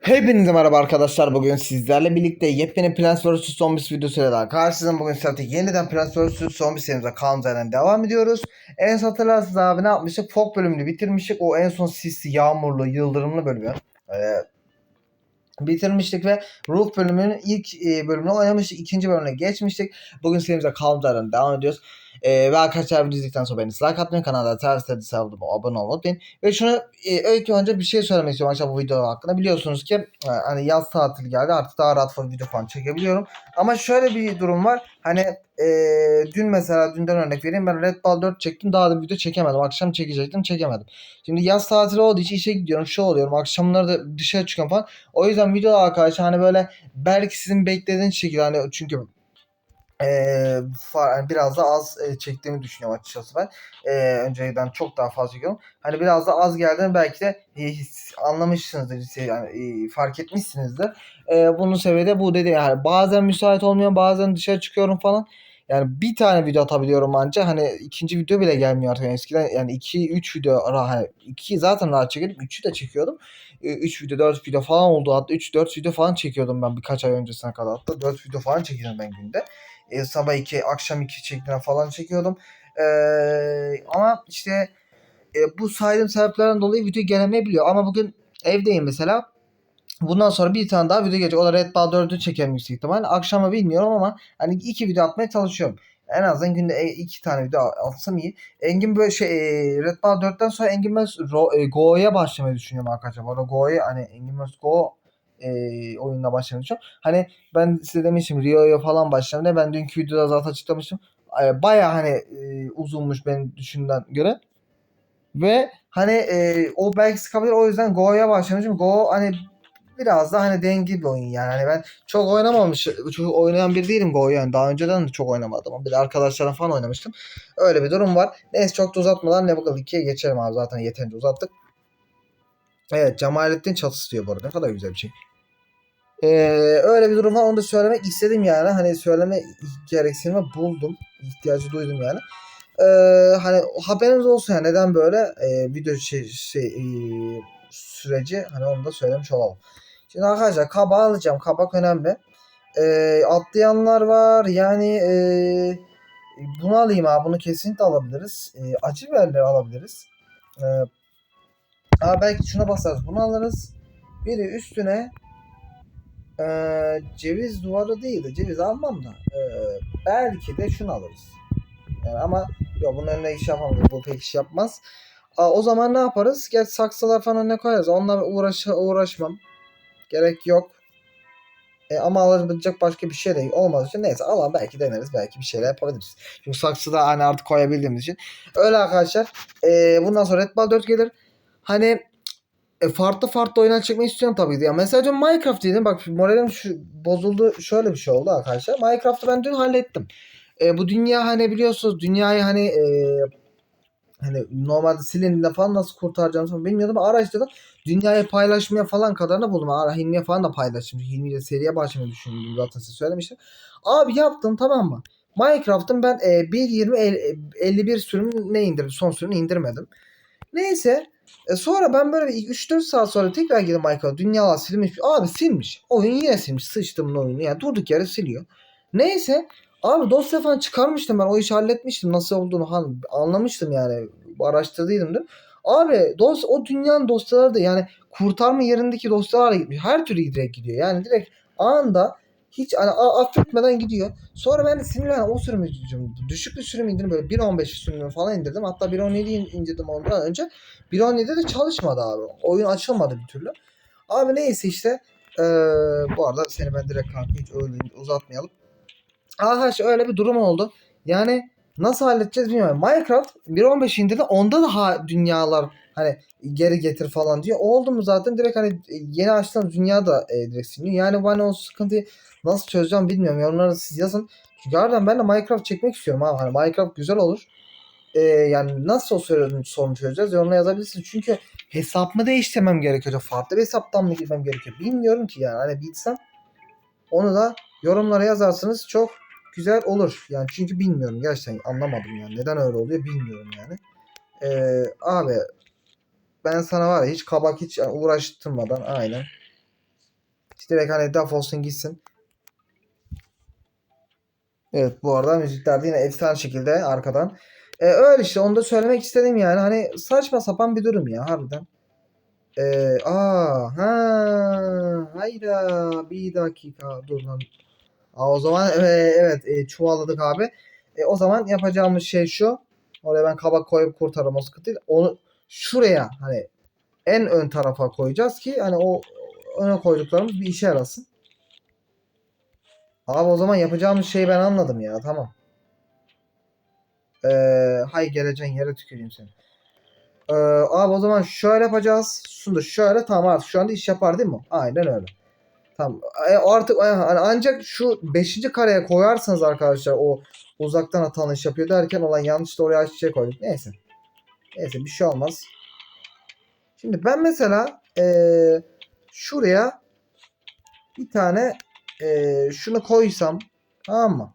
Hepinize merhaba arkadaşlar. Bugün sizlerle birlikte yepyeni Plants vs Zombies videosuyla daha karşınızdayım. Bugün zaten yeniden Plants vs Zombies serimize yerden devam ediyoruz. En son hatırlarsınız abi ne yapmıştık? Folk bölümünü bitirmiştik. O en son sisli, yağmurlu, yıldırımlı bölümü. Ee, bitirmiştik ve Roof bölümünün ilk e, bölümünü oynamıştık. İkinci bölümüne geçmiştik. Bugün serimize yerden devam ediyoruz. Ee, ve arkadaşlar video izledikten sonra beni like atmayı, kanala ters ters abone olmayı unutmayın. Ve şunu e, ilk önce bir şey söylemek istiyorum arkadaşlar bu video hakkında. Biliyorsunuz ki e, hani yaz tatili geldi artık daha rahat for video falan çekebiliyorum. Ama şöyle bir durum var. Hani e, dün mesela dünden örnek vereyim ben Red Ball 4 çektim daha da video çekemedim. Akşam çekecektim çekemedim. Şimdi yaz tatili olduğu için işe gidiyorum şu oluyorum akşamları da dışarı çıkıyorum falan. O yüzden video arkadaşlar hani böyle belki sizin beklediğiniz şekilde hani çünkü Yani biraz da az e, çektiğimi düşünüyorum açıkçası ben. Eee, önceden çok daha fazla çekiyorum. Hani biraz da az geldiğini belki de e, his- anlamışsınızdır, şey, yani, e, fark etmişsinizdir. Eee, bunun sebebi de bu dedi yani bazen müsait olmuyorum bazen dışarı çıkıyorum falan. Yani bir tane video atabiliyorum ancak hani ikinci video bile gelmiyor artık. Yani eskiden yani 2-3 video ra- hani 2 zaten rahat çekiyordum. 3'ü de çekiyordum. 3 video 4 video falan oldu. Hatta 3-4 video falan çekiyordum ben birkaç ay öncesine kadar. Hatta 4 video falan çekiyordum ben günde. E, sabah 2, akşam 2 şeklinde falan çekiyordum. E, ama işte e, bu saydığım sebeplerden dolayı video gelemeyebiliyor. Ama bugün evdeyim mesela. Bundan sonra bir tane daha video gelecek. O da Red Ball 4'ü çekerim yüksek ihtimal. Akşama bilmiyorum ama hani iki video atmaya çalışıyorum. En azından günde e, iki tane video atsam iyi. Engin böyle şey e, Red Ball 4'ten sonra Engin Ro- e, Go'ya başlamayı düşünüyorum arkadaşlar. Bu arada Go'ya hani Engin Burst Go e, başlamayı düşünüyorum. Hani ben size demiştim Rio'ya falan başladım da ben dünkü videoda zaten açıklamıştım. E, Baya hani e, uzunmuş benim düşündüğümden göre. Ve hani e, o belki sıkabilir o yüzden Go'ya başlamışım. Go hani biraz da hani dengeli bir oyun yani. Hani ben çok oynamamış, çok oynayan bir değilim Go yani. Daha önceden de çok oynamadım. ama Bir de arkadaşlarım falan oynamıştım. Öyle bir durum var. Neyse çok da uzatmadan Level 2'ye geçelim abi. Zaten yeterince uzattık. Evet Cemalettin çatısı diyor bu arada. Ne kadar güzel bir şey. Ee, öyle bir durum var. Onu da söylemek istedim yani. Hani söyleme gereksinimi buldum. İhtiyacı duydum yani. Ee, hani haberiniz olsun yani neden böyle e, video şey, şey e, süreci hani onu da söylemiş olalım. Şimdi arkadaşlar kabak alacağım. Kabak önemli. Ee, atlayanlar var. Yani e, bunu alayım abi. Bunu kesinlikle alabiliriz. E, acı biberleri alabiliriz. E, Aa belki şuna basarız. Bunu alırız. Biri üstüne e, ceviz duvarı değil de ceviz almam da e, belki de şunu alırız. Yani ama yok bunun önüne iş yapamayız. Bu pek iş yapmaz. Aa, o zaman ne yaparız? Gel saksılar falan önüne koyarız. Onunla uğraş uğraşmam. Gerek yok. E, ama alabilecek başka bir şey de olmaz için neyse alalım belki deneriz belki bir şeyler yapabiliriz. Çünkü saksıda hani artık koyabildiğimiz için. Öyle arkadaşlar. E, bundan sonra Red Ball 4 gelir. Hani e, farklı farklı oyunlar çekmeyi istiyorum tabii ki. Ya mesela dün Minecraft dedim. Bak moralim şu, bozuldu. Şöyle bir şey oldu arkadaşlar. Minecraft'ı ben dün hallettim. E, bu dünya hani biliyorsunuz dünyayı hani e, hani normalde silindiğinde falan nasıl kurtaracağımı bilmiyordum. Araştırdım. Dünyayı paylaşmaya falan kadarını buldum. Ara Hilmi'ye falan da paylaştım. Hilmi ile seriye başlamayı düşündüm zaten size söylemiştim. Abi yaptım tamam mı? Minecraft'ın ben e, 1.20 el- 51 sürümünü ne indirdim? Son sürümünü indirmedim. Neyse e sonra ben böyle 3-4 saat sonra tekrar girdim Minecraft. Dünyalar silmiş. Abi silmiş. Oyun yine silmiş. Sıçtımın oyunu. Yani durduk yere siliyor. Neyse. Abi dosya falan çıkarmıştım ben. O işi halletmiştim. Nasıl olduğunu anlamıştım yani. Araştırdıydım da. Abi dos o dünyanın dosyaları da yani kurtarma yerindeki dosyalar gitmiş. Her türlü direkt gidiyor. Yani direkt anında hiç hani affetmeden gidiyor. Sonra ben de sinirlendim. O sürümü düşük bir sürüm indirdim. Böyle 1.15 sürümünü falan indirdim. Hatta 1.17'yi indirdim ondan önce. 1.17'de de çalışmadı abi. Oyun açılmadı bir türlü. Abi neyse işte. Ee, bu arada seni ben direkt kanka hiç öyle uzatmayalım. Aha işte öyle bir durum oldu. Yani nasıl halledeceğiz bilmiyorum. Minecraft 1.15 indirdi. Onda da ha, dünyalar hani geri getir falan diyor. Oldu mu zaten direkt hani yeni açılan dünya da e, direkt siliniyor. Yani ben o sıkıntıyı nasıl çözeceğim bilmiyorum. Yorumlarda siz yazın. Çünkü harbiden ben de Minecraft çekmek istiyorum abi. Hani Minecraft güzel olur. Ee, yani nasıl o sorunu, sorunu çözeceğiz? Yorumlara yazabilirsiniz. Çünkü hesap mı değiştirmem gerekiyor? Farklı bir hesaptan mı girmem gerekiyor? Bilmiyorum ki yani. Hani bilsem onu da yorumlara yazarsınız. Çok güzel olur. Yani çünkü bilmiyorum. Gerçekten anlamadım yani. Neden öyle oluyor bilmiyorum yani. Ee, abi ben sana var ya hiç kabak hiç uğraştırmadan aynen Direkt hani defolsun gitsin. Evet bu arada müzikler de yine efsane şekilde arkadan. Ee, öyle işte onu da söylemek istedim yani. Hani saçma sapan bir durum ya harbiden. Ee, aa ha hayda bir dakika dur lan. Aa, o zaman e, evet e, çuvalladık abi. E, o zaman yapacağımız şey şu. Oraya ben kabak koyup kurtarırım o sıkıntı değil. Onu şuraya hani en ön tarafa koyacağız ki hani o öne koyduklarımız bir işe yarasın. Abi o zaman yapacağımız şeyi ben anladım ya tamam. Ee, hay geleceğin yere tüküreyim seni. Ee, abi o zaman şöyle yapacağız. Şunu şöyle tamam artık şu anda iş yapar değil mi? Aynen öyle. Tamam. E, artık e, hani ancak şu 5. kareye koyarsanız arkadaşlar o uzaktan atan iş yapıyor derken olan yanlış da oraya çiçeği koyduk. Neyse. Neyse bir şey olmaz. Şimdi ben mesela e, şuraya bir tane e, şunu koysam tamam mı?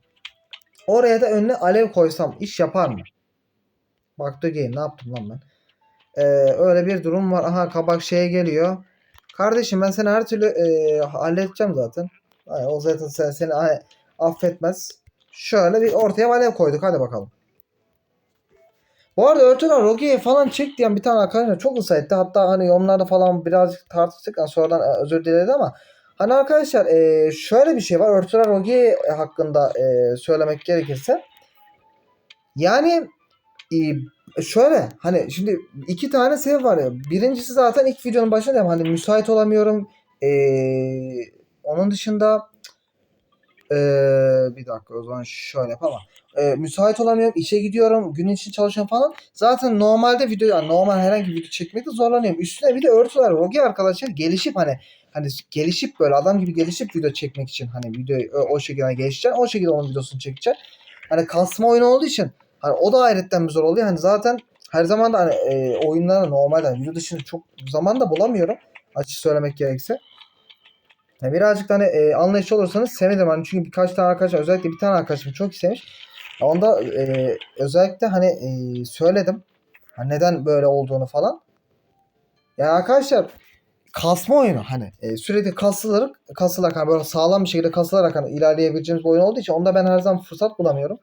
Oraya da önüne alev koysam iş yapar mı? Bak da game ne yaptım lan ben? Ee, öyle bir durum var. Aha kabak şeye geliyor. Kardeşim ben seni her türlü e, halledeceğim zaten. Ay, o zaten sen, seni affetmez. Şöyle bir ortaya alev koyduk. Hadi bakalım. Bu arada Örtüler Rogi'ye falan çek diyen bir tane arkadaşlar çok ısrar etti. Hatta hani yorumlarda falan birazcık tartıştık. Sonradan e, özür diledi ama hani arkadaşlar e, şöyle bir şey var. Örtüler Rogi hakkında e, söylemek gerekirse yani e, şöyle hani şimdi iki tane sebep var ya. Birincisi zaten ilk videonun başında hani müsait olamıyorum. E, onun dışında e, bir dakika o zaman şöyle yapalım. E, müsait olamıyorum. işe gidiyorum. Gün için çalışıyorum falan. Zaten normalde video yani normal herhangi bir video çekmekte zorlanıyorum. Üstüne bir de örtüler. Rogi arkadaşlar gelişip hani hani gelişip böyle adam gibi gelişip video çekmek için hani videoyu o, o şekilde gelişeceksin. O şekilde onun videosunu çekeceksin. Hani kasma oyunu olduğu için Hani o da ayrıca bir zor oluyor. Hani zaten her zaman da hani e, oyunları normalde hani video dışında çok zaman da bulamıyorum. Açık söylemek gerekirse. Yani birazcık hani e, anlayışlı olursanız sevinirim. Hani çünkü birkaç tane arkadaşım özellikle bir tane arkadaşım çok istemiş. Onda e, özellikle hani e, söyledim. Hani neden böyle olduğunu falan. Yani arkadaşlar kasma oyunu hani e, sürekli kasılarak kasılarak hani böyle sağlam bir şekilde kasılarak hani ilerleyebileceğimiz bir oyun olduğu için onda ben her zaman fırsat bulamıyorum.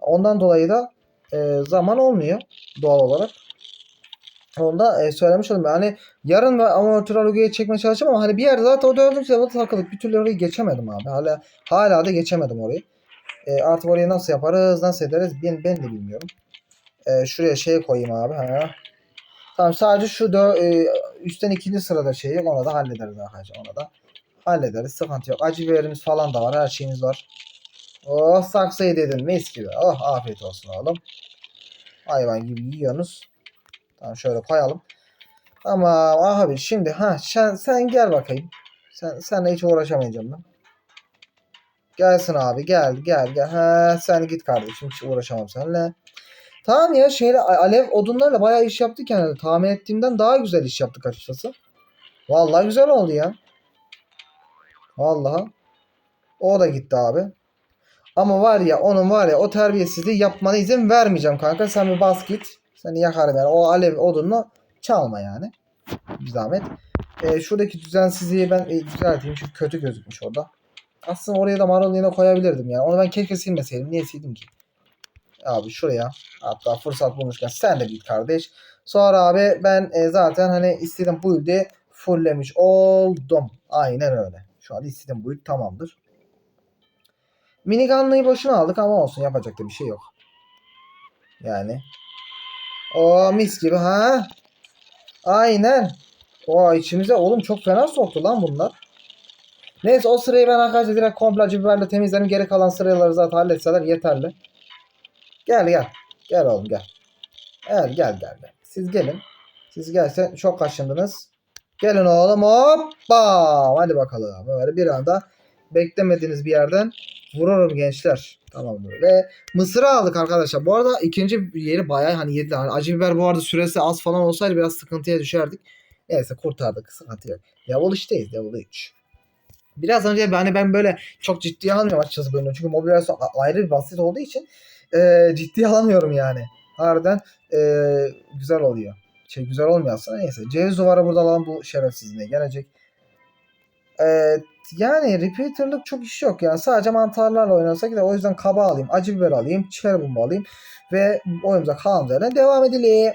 Ondan dolayı da e, zaman olmuyor doğal olarak. Onu da e, söylemiş oldum. Yani yarın ve amatör logoyu çekmeye çalışacağım ama hani bir yerde zaten o dördüncü level'da takılıp bir türlü orayı geçemedim abi. Hala hala da geçemedim orayı. E, artık orayı nasıl yaparız, nasıl ederiz ben, ben de bilmiyorum. E, şuraya şey koyayım abi. Ha. Tamam sadece şu dö e, üstten ikinci sırada şeyi ona da hallederiz arkadaşlar. Ona da hallederiz. Sıkıntı yok. Acı biberimiz falan da var. Her şeyimiz var. Oh saksıyı dedin mis gibi. Oh afiyet olsun oğlum. Hayvan gibi yiyorsunuz. Tamam şöyle koyalım. Tamam abi şimdi ha sen, sen gel bakayım. Sen senle hiç uğraşamayacağım ben. Gelsin abi gel gel gel. Ha sen git kardeşim hiç uğraşamam seninle. Tamam ya şeyle alev odunlarla bayağı iş yaptık yani. Tahmin ettiğimden daha güzel iş yaptık açıkçası. Vallahi güzel oldu ya. Vallahi. O da gitti abi. Ama var ya onun var ya o terbiyesizliği yapmana izin vermeyeceğim kanka. Sen bir bas git. Seni yakarım yani. O alev odununu çalma yani. Bir zahmet. E, şuradaki düzensizliği ben e, düzelteyim. Çünkü kötü gözükmüş orada. Aslında oraya da marul yine koyabilirdim yani. Onu ben keşke silmeseydim. Niye sildim ki? Abi şuraya. Hatta fırsat bulmuşken sen de git kardeş. Sonra abi ben e, zaten hani istediğim build'i fulllemiş oldum. Aynen öyle. Şu an istediğim build tamamdır. Minigun'layı boşuna aldık ama olsun yapacak da bir şey yok. Yani. O mis gibi ha. Aynen. O içimize oğlum çok fena soktu lan bunlar. Neyse o sırayı ben arkadaşlar direkt komple acı biberle temizlerim. Geri kalan sıraları zaten halletseler yeterli. Gel gel. Gel oğlum gel. Gel gel gel. gel. Siz gelin. Siz gelsen çok kaşındınız. Gelin oğlum hoppa. Hadi bakalım. Böyle bir anda beklemediğiniz bir yerden vururum gençler. Tamamdır. Ve mısırı aldık arkadaşlar. Bu arada ikinci yeri bayağı hani yediler. Hani acı biber bu arada süresi az falan olsaydı biraz sıkıntıya düşerdik. Neyse kurtardık. Sıkıntı yok. Level 3'teyiz. Level 3. Biraz önce hani ben böyle çok ciddiye almıyorum açıkçası bölümü. Çünkü mobilyasyon ayrı bir basit olduğu için e, ciddiye alamıyorum yani. Harbiden e, güzel oluyor. Şey güzel olmuyor aslında neyse. Ceviz duvarı burada alan bu şerefsizliğe gelecek. Ee, yani repeater'lık çok iş yok yani. Sadece mantarlarla oynasak da o yüzden kaba alayım, acı biber alayım, cherry bomba alayım ve oyunumuza kalan üzerine devam edelim.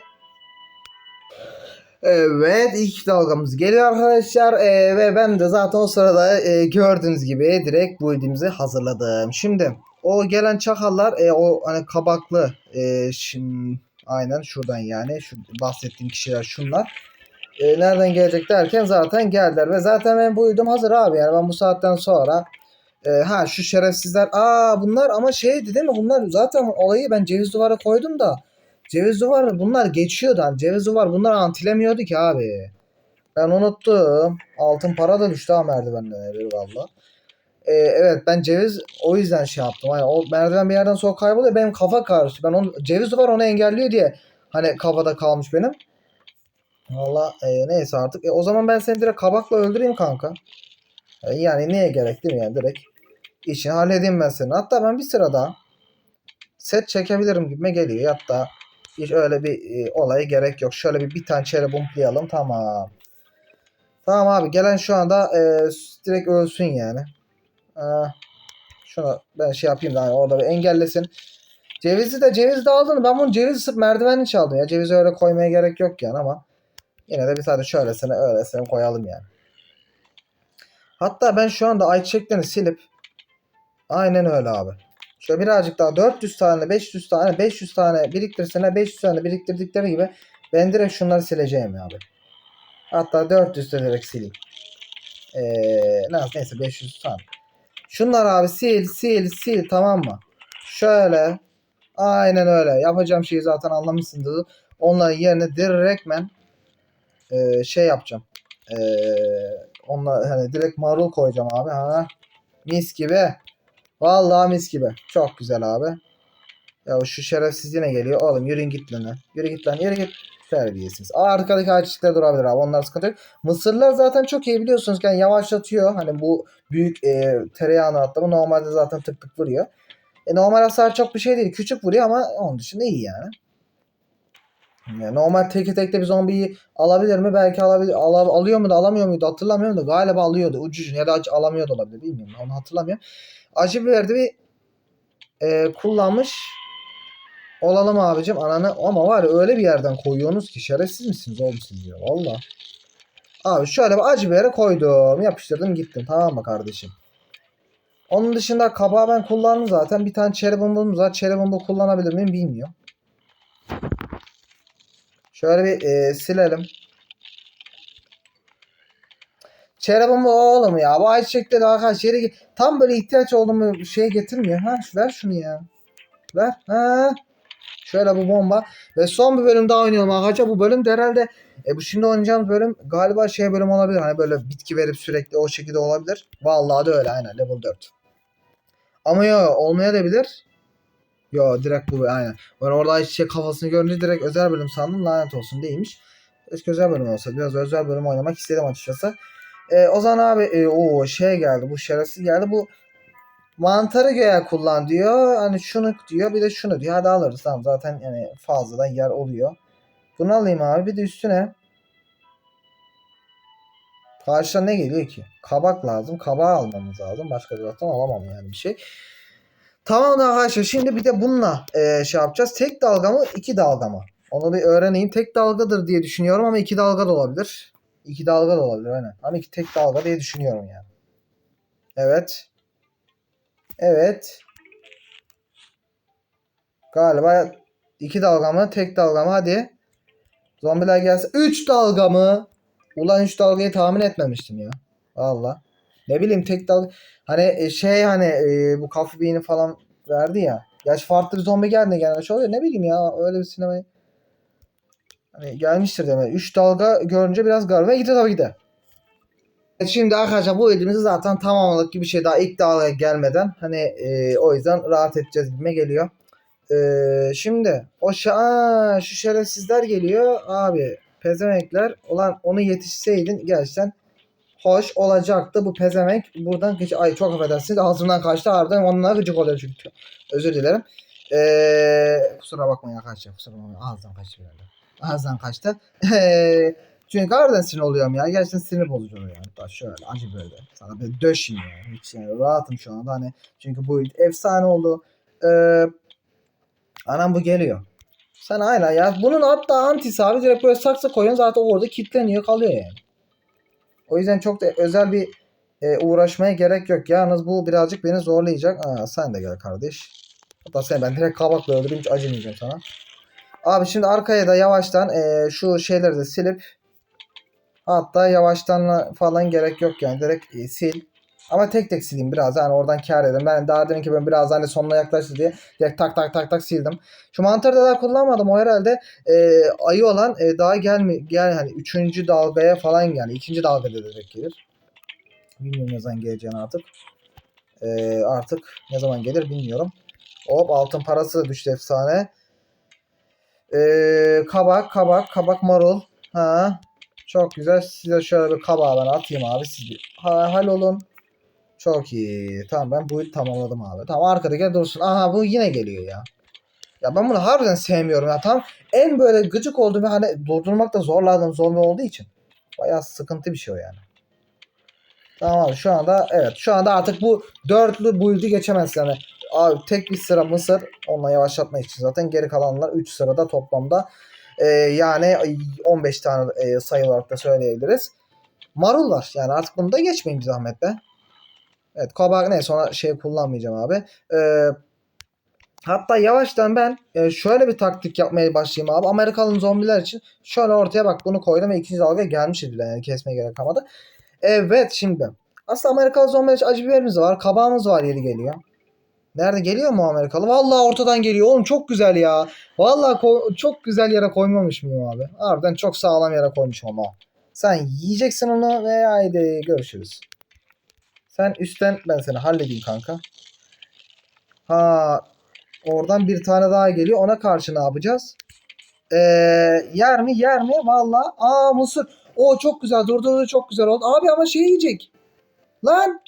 Evet ilk dalgamız geliyor arkadaşlar Ee, ve ben de zaten o sırada e, gördüğünüz gibi direkt bu build'imizi hazırladım. Şimdi o gelen çakallar e, o hani kabaklı e, şimdi aynen şuradan yani şu bahsettiğim kişiler şunlar. E, nereden gelecek derken zaten geldiler ve zaten ben bu build'im hazır abi yani ben bu saatten sonra e, ha şu şerefsizler aa bunlar ama şeydi değil mi bunlar zaten olayı ben ceviz duvara koydum da Ceviz duvar bunlar geçiyordu. Hani ceviz duvar bunlar antilemiyordu ki abi. Ben unuttum. Altın para da düştü ha merdivenden erir valla. Ee, evet ben ceviz o yüzden şey yaptım. Hani o merdiven bir yerden sonra kayboluyor. Benim kafa karıştı. Ben onu, ceviz duvar onu engelliyor diye hani kafada kalmış benim. Valla e, neyse artık. E, o zaman ben seni direkt kabakla öldüreyim kanka. E, yani neye gerek değil mi yani direkt işini halledeyim ben senin. Hatta ben bir sıra daha set çekebilirim gibime geliyor. Hatta hiç öyle bir e, olaya gerek yok. Şöyle bir bir tane çere bumplayalım. Tamam. Tamam abi gelen şu anda e, direkt ölsün yani. E, şunu ben şey yapayım da hani orada bir engellesin. Cevizi de ceviz de aldın. Ben bunu cevizi sırf merdivenli çaldım ya. Cevizi öyle koymaya gerek yok yani ama yine de bir tane şöylesine öylesine koyalım yani. Hatta ben şu anda ayçiçeklerini silip aynen öyle abi. Şöyle birazcık daha 400 tane 500 tane 500 tane biriktirsene 500 tane biriktirdikleri gibi ben direkt şunları sileceğim abi. Hatta 400 de direkt sileyim. Ee, neyse, neyse 500 tane. Şunlar abi sil sil sil tamam mı? Şöyle aynen öyle yapacağım şeyi zaten anlamışsındır. Onların yerine direktmen e, şey yapacağım. E, onlar hani direkt marul koyacağım abi ha. Mis gibi. Vallahi mis gibi. Çok güzel abi. Ya şu şerefsiz yine geliyor. Oğlum yürüyün git lan. Yürü git lan yürü git. Terbiyesiz. Aa, arkadaki ağaçlıklar durabilir abi. Onlar sıkıntı yok. Mısırlar zaten çok iyi biliyorsunuz. Yani yavaşlatıyor. Hani bu büyük e, tereyağını atlama normalde zaten tık tık vuruyor. E, normal hasar çok bir şey değil. Küçük vuruyor ama onun dışında iyi yani. Yani normal teke tekte bir zombiyi alabilir mi? Belki alabilir. Ala- alıyor mu alamıyor muydu hatırlamıyorum da galiba alıyordu. Ucucun ya da aç- alamıyor da olabilir. Bilmiyorum. Onu hatırlamıyorum. Acı biberdi bir e, kullanmış olalım abicim ananı ama var ya öyle bir yerden koyuyorsunuz ki şerefsiz misiniz oğlum siz valla. Abi şöyle bir acı biberi koydum yapıştırdım gittim tamam mı kardeşim. Onun dışında kabağı ben kullandım zaten. Bir tane çeri bombamız var. Çeri bomba kullanabilir miyim bilmiyorum. Şöyle bir e, silelim. Çere bomba oğlum ya. Bu ayçiçekleri arkadaş yeri tam böyle ihtiyaç olduğumu şeye getirmiyor. Ha ver şunu ya. Ver. Ha. Şöyle bu bomba. Ve son bir bölüm daha oynuyorum arkadaşlar. Bu bölüm de herhalde e, bu şimdi oynayacağımız bölüm galiba şey bölüm olabilir. Hani böyle bitki verip sürekli o şekilde olabilir. Vallahi de öyle aynen level 4. Ama yo olmayabilir. Yo direkt bu aynen. Ben orada ayçiçek kafasını görünce direkt özel bölüm sandım. Lanet olsun değilmiş. Keşke özel bölüm olsa. Biraz özel bölüm oynamak istedim açıkçası. E, o zaman abi e, o şey geldi. Bu şerefsiz geldi. Bu mantarı göğe kullan diyor. Hani şunu diyor. Bir de şunu diyor. Hadi alırız tamam. Zaten yani fazladan yer oluyor. Bunu alayım abi. Bir de üstüne Karşıda ne geliyor ki? Kabak lazım. Kabağı almamız lazım. Başka bir alamam yani bir şey. Tamam da arkadaşlar şimdi bir de bununla e, şey yapacağız. Tek dalga mı iki dalga mı? Onu bir öğreneyim. Tek dalgadır diye düşünüyorum ama iki dalga da olabilir. İki dalga da olabilir aynen. Ama iki tek dalga diye düşünüyorum yani. Evet. Evet. Galiba iki dalga mı tek dalga mı hadi. Zombiler gelse. Üç dalga mı? Ulan üç dalgayı tahmin etmemiştim ya. Valla. Ne bileyim tek dalga. Hani e, şey hani e, bu Coffee Bean'i falan verdi ya. Gerçi farklı bir zombi geldi gelmiş oluyor. Ne bileyim ya öyle bir sinemaya. Hani gelmiştir demek. 3 dalga görünce biraz garibime gidiyor tabii ki de. E, Şimdi arkadaşlar bu elimizi zaten tamamladık gibi bir şey daha ilk dalgaya gelmeden. Hani e, o yüzden rahat edeceğiz gibime geliyor. E, şimdi o şa şu şerefsizler geliyor. Abi pezemekler. Ulan onu yetişseydin gerçekten hoş olacaktı. Bu pezemek buradan geç ay çok affedersiniz ağzımdan kaçtı harbiden onunla gıcık oluyor çünkü. Özür dilerim. Ee, kusura bakmayın arkadaşlar kusura bakmayın ağzından kaçtı herhalde. Ağzından kaçtı. Ee, Çünkü harbiden sinir oluyorum ya. Gerçekten sinir bozucu oluyor yani. Bak şöyle acı böyle. Sana böyle döşeyim ya. Hiç yani rahatım şu anda hani. Çünkü bu efsane oldu. Ee, anam bu geliyor. Sen aynen ya. Bunun hatta antisi abi direkt böyle saksı koyuyorsun zaten orada kilitleniyor kalıyor yani. O yüzden çok da özel bir e, uğraşmaya gerek yok. Yalnız bu birazcık beni zorlayacak. Aa, sen de gel kardeş. Hatta sen ben direkt kabakla öldüreyim hiç acımayacağım sana. Abi şimdi arkaya da yavaştan e, şu şeyleri de silip hatta yavaştan falan gerek yok yani direkt e, sil. Ama tek tek sileyim biraz yani oradan kar edeyim. Ben daha demin ki ben biraz hani sonuna yaklaştı diye direkt tak tak tak tak sildim. Şu mantarı da daha kullanmadım. O herhalde e, ayı olan e, daha gelme gel hani üçüncü dalgaya falan yani ikinci dalgada direkt gelir. Bilmiyorum ne zaman geleceğini artık. E, artık ne zaman gelir bilmiyorum. Hop altın parası düştü efsane. E, kabak kabak kabak marul. Ha. Çok güzel. Size şöyle bir kabağı ben atayım abi. Siz bir ha, hal olun. Çok iyi. Tamam ben bu tamamladım abi. Tamam arkadaki dursun. Aha bu yine geliyor ya. Ya ben bunu harbiden sevmiyorum ya. Tam en böyle gıcık olduğum hani durdurmakta zorladığım zombi olduğu için. Bayağı sıkıntı bir şey o yani. Tamam şu anda evet şu anda artık bu dörtlü build'i geçemez yani. Abi tek bir sıra Mısır onunla yavaşlatmak için zaten geri kalanlar 3 sırada toplamda Ee, yani 15 tane e, sayı olarak da söyleyebiliriz. Marul var yani artık bunu da geçmeyin bir zahmet be. Evet kabak ne sonra şey kullanmayacağım abi. Ee, hatta yavaştan ben e, şöyle bir taktik yapmaya başlayayım abi. Amerikalı zombiler için şöyle ortaya bak bunu koydum ve ikinci dalga gelmiş bile yani kesmeye gerek kalmadı. Evet şimdi. Aslında Amerikalı zombiler için acı biberimiz var. Kabağımız var yeri geliyor. Nerede geliyor mu Amerikalı? Vallahi ortadan geliyor. Oğlum çok güzel ya. Vallahi çok güzel yere koymamış mıyım abi? Harbiden çok sağlam yere koymuşum ama. Sen yiyeceksin onu ve haydi görüşürüz. Sen üstten ben seni halledeyim kanka. Ha oradan bir tane daha geliyor. Ona karşı ne yapacağız? Ee, yer mi? Yer mi? Vallahi. Aa mısır. O çok güzel. Durdurdu çok güzel oldu. Abi ama şey yiyecek. Lan.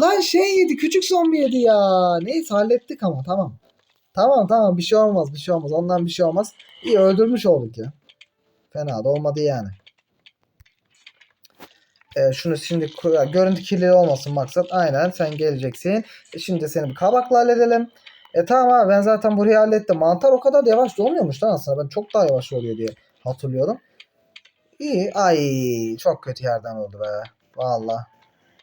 Lan şey yedi. Küçük zombi yedi ya. Neyse hallettik ama tamam. Tamam tamam bir şey olmaz. Bir şey olmaz. Ondan bir şey olmaz. İyi öldürmüş olduk ya. Fena da olmadı yani. Ee, şunu şimdi görüntü kirliliği olmasın maksat. Aynen sen geleceksin. E, şimdi seni bir kabakla halledelim. E tamam abi ben zaten burayı hallettim. Mantar o kadar da yavaş olmuyormuş lan aslında. Ben çok daha yavaş oluyor diye hatırlıyorum. İyi. Ay çok kötü yerden oldu be. Valla.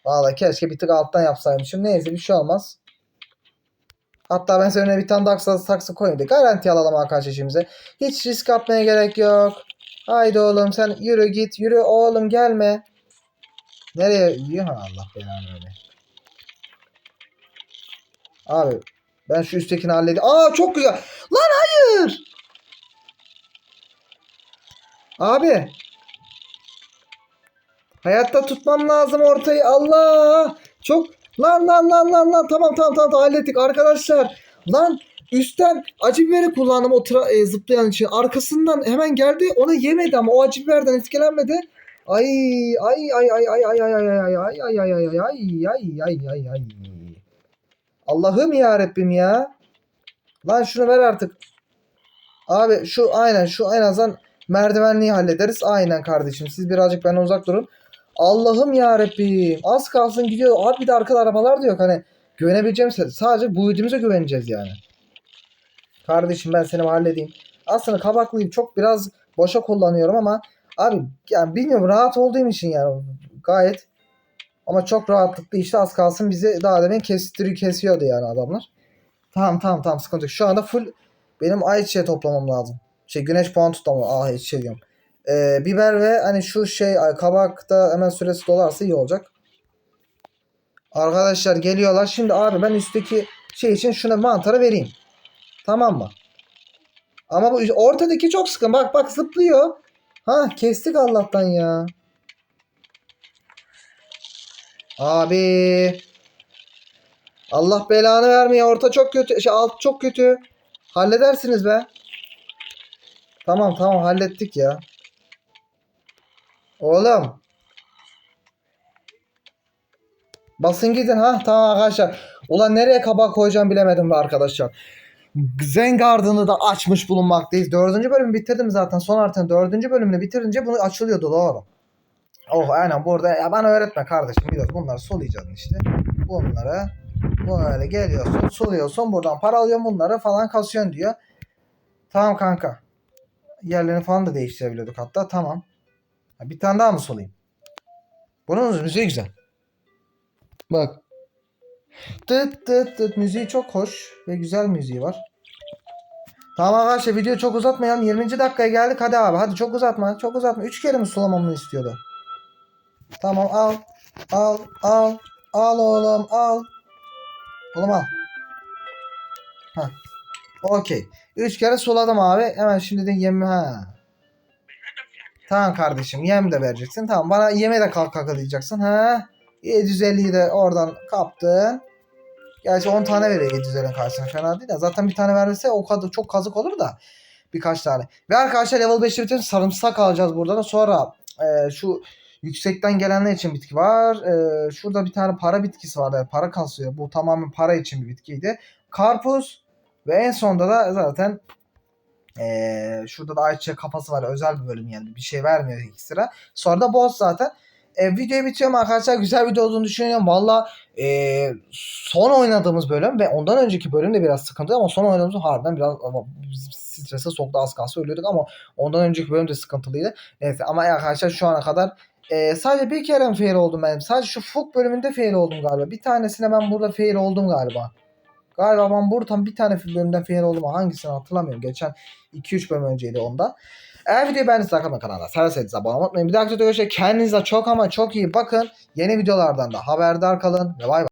Valla keşke bir tık alttan yapsaymışım. Neyse bir şey olmaz. Hatta ben seninle bir tane daha saksı, saksı koyayım diye. Garanti alalım arkadaşlar işimize. Hiç risk atmaya gerek yok. Haydi oğlum sen yürü git. Yürü oğlum gelme. Nereye yürüyor? Ha Allah belanı öyle. Abi ben şu üsttekini halledeyim. Aa çok güzel. Lan hayır. Abi. Hayatta tutmam lazım ortayı. Allah. Çok lan lan lan lan lan tamam tamam tamam hallettik arkadaşlar. Lan üstten acı biberi kullandım o e, zıplayan için. Arkasından hemen geldi. Onu yemedi ama o acı biberden etkilenmedi. Ay ay ay ay ay ay ay ay ay ay ay ay ay ay ay ay ay ay Allah'ım ya Rabbim ya. Lan şunu ver artık. Abi şu aynen şu en azından merdivenliği hallederiz. Aynen kardeşim. Siz birazcık benden uzak durun. Allah'ım ya Rabbim. Az kalsın gidiyor. Abi bir de arkada arabalar da yok. Hani güvenebileceğim sadece bu ümidimize güveneceğiz yani. Kardeşim ben seni halledeyim. Aslında kabaklıyım. Çok biraz boşa kullanıyorum ama abi yani bilmiyorum rahat olduğum için yani gayet ama çok rahatlıkla işte az kalsın bizi daha demin kestiriyor kesiyordu yani adamlar. Tamam tamam tamam sıkıntı yok. Şu anda full benim ayçiçeği toplamam lazım. Şey güneş puan tutmam. Ah ayçiçeği diyorum. Ee, biber ve hani şu şey kabakta hemen süresi dolarsa iyi olacak. Arkadaşlar geliyorlar. Şimdi abi ben üstteki şey için şuna mantarı vereyim. Tamam mı? Ama bu ortadaki çok sıkın. Bak bak zıplıyor. Ha kestik Allah'tan ya. Abi. Allah belanı vermeye. Orta çok kötü. Şey alt çok kötü. Halledersiniz be. Tamam tamam hallettik ya. Oğlum. Basın gidin ha tamam arkadaşlar. Ulan nereye kabak koyacağım bilemedim be arkadaşlar. Zengarden'ı da açmış bulunmaktayız. Dördüncü bölümü bitirdim zaten. Son haritanın dördüncü bölümünü bitirince bunu açılıyordu doğru. Oh aynen burada ya bana öğretme kardeşim biliyorsun bunları sulayacaksın işte. Bunları böyle geliyorsun suluyorsun buradan para alıyorsun bunları falan kasıyorsun diyor. Tamam kanka. Yerlerini falan da değiştirebiliyorduk hatta tamam. Bir tane daha mı sulayayım? Bunun müziği güzel. Bak. Tıt tıt tıt müziği çok hoş ve güzel müziği var. Tamam arkadaşlar videoyu çok uzatmayalım. 20. dakikaya geldik. Hadi abi hadi çok uzatma. Çok uzatma. 3 kere mi sulamamı istiyordu? Tamam al. Al al. Al oğlum al. Oğlum al. Heh. Okey. 3 kere suladım abi. Hemen şimdi de yem ha. Tamam kardeşim yem de vereceksin. Tamam bana yeme de kalk kakalayacaksın. Ha. 750'yi de oradan kaptın. Gerçi 10 tane veriyor 750'nin karşısına fena değil de. Zaten bir tane vermese o kadar çok kazık olur da. Birkaç tane. Ve arkadaşlar level 5'te bitirince sarımsak alacağız buradan. Sonra e, şu yüksekten gelenler için bitki var. E, şurada bir tane para bitkisi var. Yani para kasıyor. Bu tamamen para için bir bitkiydi. Karpuz ve en sonunda da zaten e, şurada da ayçiçeği kafası var. Özel bir bölüm yani. Bir şey vermiyor ekstra. Sonra da boss zaten. E, videoyu bitiriyorum arkadaşlar. Güzel video olduğunu düşünüyorum. Valla e, son oynadığımız bölüm ve ondan önceki bölüm de biraz sıkıntı ama son oynadığımız harbiden biraz ama strese soktu az kalsın ölüyorduk ama ondan önceki bölüm de sıkıntılıydı. Neyse ama arkadaşlar şu ana kadar e, sadece bir kere mi fail oldum benim. Sadece şu Fuk bölümünde fail oldum galiba. Bir tanesine ben burada fail oldum galiba. Galiba ben buradan bir tane bölümden fail oldum. Hangisini hatırlamıyorum. Geçen 2-3 bölüm önceydi onda. Eğer videoyu beğendiyseniz arkadaşlar kanala serseniz abone olmayı unutmayın. Bir dahaki videoda görüşürüz. Kendinize çok ama çok iyi bakın. Yeni videolardan da haberdar kalın ve bay bay.